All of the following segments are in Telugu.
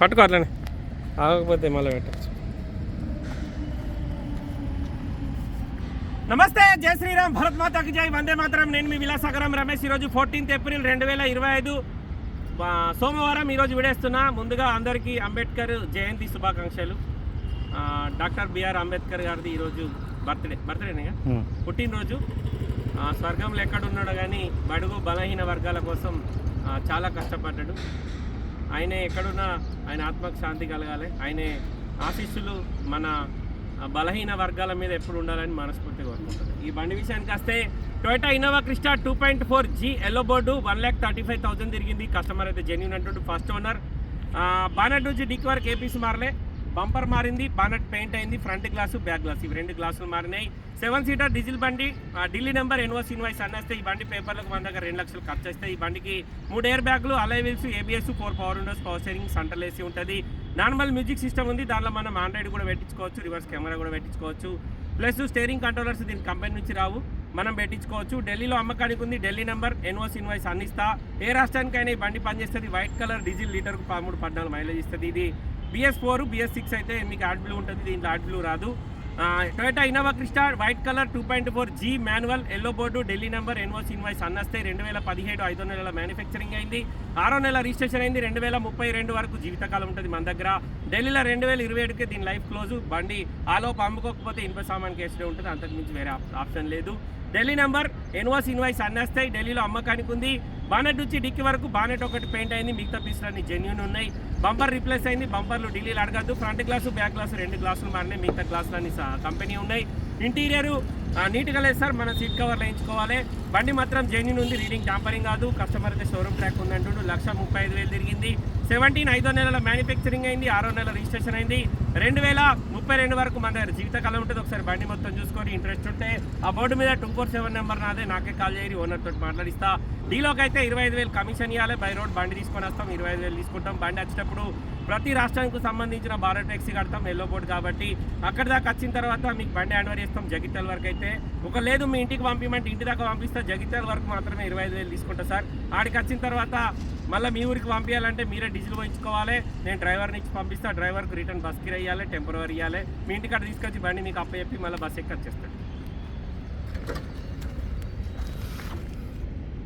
పట్టుకో అట్లనే. ఆగకపోతే మళ్ళీ పెట్టచ్చు. నమస్తే జై శ్రీరామ్ భరత్ మాతాకి జై వందే మాతరం. నేను మీ విలాసాగరం రమేష్. ఈరోజు ఫోర్టీన్త్ ఏప్రిల్ రెండు వేల ఇరవై ఐదు సోమవారం ఈరోజు విడేస్తున్నా. ముందుగా అందరికీ అంబేద్కర్ జయంతి శుభాకాంక్షలు. డాక్టర్ బిఆర్ అంబేద్కర్ గారిది ఈరోజు బర్త్డే. బర్త్డేనే పుట్టినరోజు. ఆ, స్వర్గంలో ఎక్కడున్నాడో కానీ బడుగు బలహీన వర్గాల కోసం చాలా కష్టపడ్డాడు. ఆయన ఎక్కడున్నా ఆయన ఆత్మకు శాంతి కలగాలి. ఆయన ఆశీస్సులు మన బలహీన వర్గాల మీద ఎప్పుడు ఉండాలని మనస్ఫూర్తిగా కోరుకుంటుంది ఈ బండి విషయానికి వస్తే Toyota Innova Crysta two point four G yellow board one lakh thirty five thousand తిరిగింది. కస్టమర్ అయితే జెన్యున్ అంటుండు ఫస్ట్ ఓనర్ బానెట్ నుంచి డిక్ వరకు ఏపీసీ మారలే. బంపర్ మారింది బానట్ పెయింట్ అయింది ఫ్రంట్ గ్లాసు బ్యాక్ గ్లాస్. ఇవి రెండు గ్లాసులు మారినాయి. సెవెన్ సీటర్ డీజిల్ బండి ఆ, ఢిల్లీ నెంబర్ ఎన్ఓస్ ఇన్వాయిస్ అన్నేస్తే ఈ బండి పేపర్లకు మన దగ్గర రెండు లక్షలు ఖర్చు వస్తాయి ఈ బండికి మూడు ఎయిర్ బ్యాగ్లు alloy wheels ABS four power windows power steering centre AC ఉంటుంది. నార్మల్ మ్యూజిక్ సిస్టమ్ ఉంది. దానిలో మనం ఆండ్రాయిడ్ కూడా పెట్టించుకోవచ్చు రివర్స్ కెమెరా కూడా పెట్టించుకోవచ్చు. ప్లస్ స్టేరింగ్ కంట్రోలర్స్ దీని కంపెనీ నుంచి రావు. మనం పెట్టించుకోవచ్చు. ఢిల్లీలో అమ్మకానికి ఉంది ఢిల్లీ నెంబర్ ఎన్ఓస్ ఇన్వాయిస్ అందిస్తా ఏ రాష్ట్రానికైనా ఈ బండి పనిచేస్తుంది. వైట్ కలర్ డీజిల్ లీటర్కు పదమూడు పద్నాలుగు మైలేజ్ ఇస్తుంది ఇది. బిఎస్ ఫోర్ బిఎస్ సిక్స్ అయితే మీకు యాడ్ బ్లూ ఉంటుంది దీంట్లో యాడ్ బ్లూ రాదు. Toyota Innova Crysta white colour two point four G manual yellow board Delhi number NOC invoice అన్నస్తే రెండు వేల పదిహేడు ఐదో నెలల మ్యానుఫ్యాక్చరింగ్ అయింది. ఆరో నెల రిజిస్ట్రేషన్ అయింది రెండు వేల ముప్పై రెండు వరకు జీవితకాలం ఉంటుంది మన దగ్గర. ఢిల్లీలో రెండు వేల ఇరవై ఏడుకే దీని లైఫ్ క్లోజ్. బండి ఆలోపు అమ్ముకోకపోతే ఇనుప సామాన్ కేసులో ఉంటుంది అంతకుమించి వేరే ఆప్షన్ లేదు. ఢిల్లీ నెంబర్ ఎన్వోస్ ఇన్వాయిస్ అన్నేస్తాయి ఢిల్లీలో అమ్మకానికి ఉంది బానెట్ నుంచి డిక్కి వరకు బానెట్ ఒకటి పెయింట్ అయింది మిగతా పీసులు అన్ని జెన్యున్ ఉన్నాయి. బంపర్ రిప్లేస్ అయింది బంపర్లు ఢిల్లీలో అడగద్దు. ఫ్రంట్ గ్లాసు బ్యాక్ గ్లాసు రెండు గ్లాసులు మారినాయి మిగతా గ్లాసులు అన్ని కంపెనీ ఉన్నాయి. ఇంటీరియరు నీట్గా లేదు సార్ మన సీట్ కవర్లు వేయించుకోవాలి. బండి మాత్రం జెన్యున్ ఉంది రీడింగ్ టాంపరింగ్ కాదు. కస్టమర్ అయితే షోరూమ్ ట్రాక్ ఉంది అంటుండు లక్ష ముప్పై ఐదు వేలు తిరిగింది. సెవెంటీన్ ఐదో నెలల మ్యానుఫ్యాక్చరింగ్ అయింది. ఆరో నెల రిజిస్ట్రేషన్ అయింది. రెండు వేల ముప్పై రెండు వరకు మన దగ్గర జీవితకాలం ఉంటుంది. ఒకసారి బండి మొత్తం చూసుకొని ఇంట్రెస్ట్ ఉంటే ఆ బోర్డు మీద టూ ఫోర్ సెవెన్ నెంబర్ నాదే. నాకే కాల్ చేయరు ఓనర్ తోటి మాట్లాడిస్తా. డీలోకి అయితే ఇరవై ఐదు వేలు కమిషన్ ఇవ్వాలి బై రోడ్ బండి తీసుకొని వస్తాం. ఇరవై ఐదు వేలు తీసుకుంటాం. బండి వచ్చేటప్పుడు ప్రతి రాష్ట్రానికి సంబంధించిన భారత్ ట్యాక్సీ కడతాం. ఎల్లో బోర్డు కాబట్టి అక్కడ దాకా వచ్చిన తర్వాత మీకు బండి హ్యాండ్ ఓవర్ చేస్తాం. జగిత్యాల వరకు అయితే ఒక లేదు మీ ఇంటికి పంపించమంటే ఇంటి దాకా పంపిస్తే జగిత్యాల వరకు మాత్రమే ఇరవై ఐదు వేలు తీసుకుంటా సార్. ఆడికి వచ్చిన తర్వాత మళ్ళీ మీ ఊరికి పంపించాలంటే మీరే డీజిల్ పోయించుకోవాలి. నేను డ్రైవర్ని ఇచ్చి పంపిస్తా డ్రైవర్కి రిటర్న్ బస్ కిరా ఇవ్వాలి టెంపరీ ఇవ్వాలి మీ ఇంటికాడ తీసుకొచ్చి బండి మీకు అప్ప చెప్పి మళ్ళీ బస్ ఎక్కి వచ్చేస్తాడు.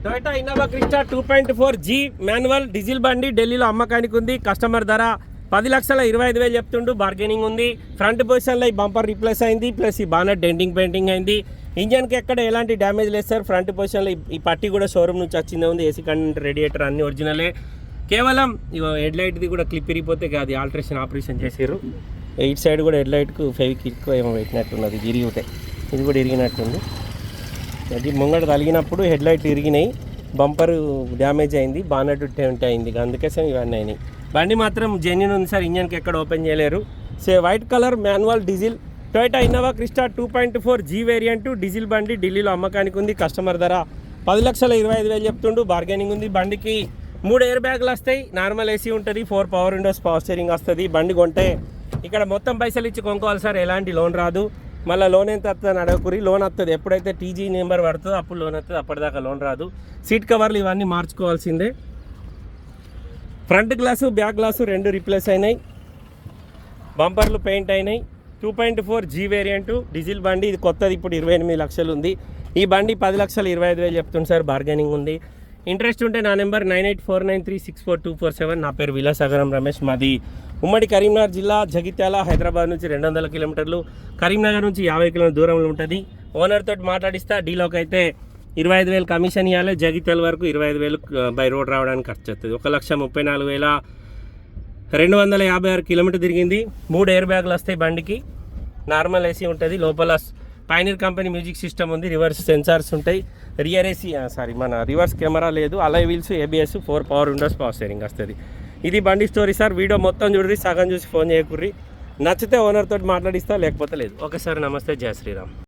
Toyota Innova Crysta two point four G manual diesel బండి ఢిల్లీలో అమ్మకానికి ఉంది. కస్టమర్ ధర పది లక్షల ఇరవై ఐదు వేలు చెప్తుండు బార్గెనింగ్ ఉంది. ఫ్రంట్ పొజిషన్లో ఈ బంపర్ రీప్లేస్ అయింది ప్లస్ ఈ బానర్ డెంటింగ్ పెయింటింగ్ అయింది. ఇంజన్కి ఎక్కడ ఎలాంటి డ్యామేజ్ లేదు సార్. ఫ్రంట్ పొజిషన్లో ఈ- పట్టి కూడా షోరూమ్ నుంచి వచ్చిందే ఉంది. ఏసీ కంటెంట్ రేడియేటర్ అన్ని ఒరిజినలే కేవలం హెడ్ లైట్ది కూడా క్లిప్ ఇరిగిపోతే అది ఆల్ట్రేషన్ ఆపరేషన్ చేసారు ఇటు సైడ్ కూడా హెడ్ లైట్కు ఫెవికిక్ ఏమో పెట్టినట్టున్నది ఇది ఇరిగితే ఇది కూడా ఇరిగినట్టుంది అది ముంగట తలిగినప్పుడు హెడ్ లైట్లు ఇరిగినాయి బంపరు డ్యామేజ్ అయింది బానట్టు టెంట్ అయింది. అందుకోసం ఇవన్నీ అయినాయి. బండి మాత్రం జెన్యున్ ఉంది సార్. ఇంజన్కి ఎక్కడ ఓపెన్ చేయలేరు. Say white colour manual diesel Toyota Innova Crysta two point four G variant diesel బండి ఢిల్లీలో అమ్మకానికి ఉంది. కస్టమర్ ధర పది లక్షల ఇరవై ఐదు వేలు చెప్తుండు. బార్గెనింగ్ ఉంది. బండికి మూడు ఎయిర్ బ్యాగులు వస్తాయి. నార్మల్ ఏసీ ఉంటుంది. Four power windows power steering వస్తుంది. బండి కొంటే ఇక్కడ మొత్తం పైసలు ఇచ్చి కొనుక్కోవాలి సార్. ఎలాంటి లోన్ రాదు. మళ్ళీ లోన్ ఎంత వస్తుందని అడగకురి. లోన్ వస్తుంది ఎప్పుడైతే టీజీ నెంబర్ పడుతుందో అప్పుడు లోన్ వస్తుంది అప్పటిదాకా లోన్ రాదు. సీట్ కవర్లు ఇవన్నీ మార్చుకోవాల్సిందే. ఫ్రంట్ గ్లాసు బ్యాక్ గ్లాసు రెండు రిప్లేస్ అయినాయి. బంపర్లు పెయింట్ అయినాయి. Two point four G variant diesel బండి ఇది కొత్తది ఇప్పుడు ఇరవై ఎనిమిది లక్షలు ఉంది. ఈ బండి పది లక్షలు ఇరవై ఐదు వేలు చెప్తుంది సార్ బార్గెనింగ్ ఉంది. ఇంట్రెస్ట్ ఉంటే నా number nine eight four nine three six four two four seven. నా పేరు విలాసాగరం రమేష్ మాది ఉమ్మడి కరీంనగర్ జిల్లా జగిత్యాల హైదరాబాద్ నుంచి రెండు వందల కిలోమీటర్లు. కరీంనగర్ నుంచి యాభై కిలోమీటర్ దూరంలో ఉంటుంది. ఓనర్ తోటి మాట్లాడిస్తా డీలోకి అయితే ఇరవై ఐదు వేలు కమిషన్ ఇవ్వాలి జగిత్యాల వరకు ఇరవై ఐదు వేలు బై రోడ్ రావడానికి ఖర్చు అవుతుంది. ఒక లక్ష ముప్పై నాలుగు వేల రెండు వందల యాభై ఆరు కిలోమీటర్ తిరిగింది. మూడు ఎయిర్ బ్యాగులు వస్తాయి బండికి. నార్మల్ ఏసీ ఉంటుంది. లోపల పైనీర్ కంపెనీ మ్యూజిక్ సిస్టమ్ ఉంది. రివర్స్ సెన్సార్స్ ఉంటాయి. రియర్ ఏసీ సారీ మన రివర్స్ కెమెరా లేదు. Alloy wheels ABS four power windows power steering వస్తుంది. ఇది బండి స్టోరీ సార్. వీడియో మొత్తం చూడండి. సగం చూసి ఫోన్ చేయకుర్రి. నచ్చితే ఓనర్ తోటి మాట్లాడిస్తా లేకపోతే లేదు. Okay sir. నమస్తే. జయ శ్రీరామ్.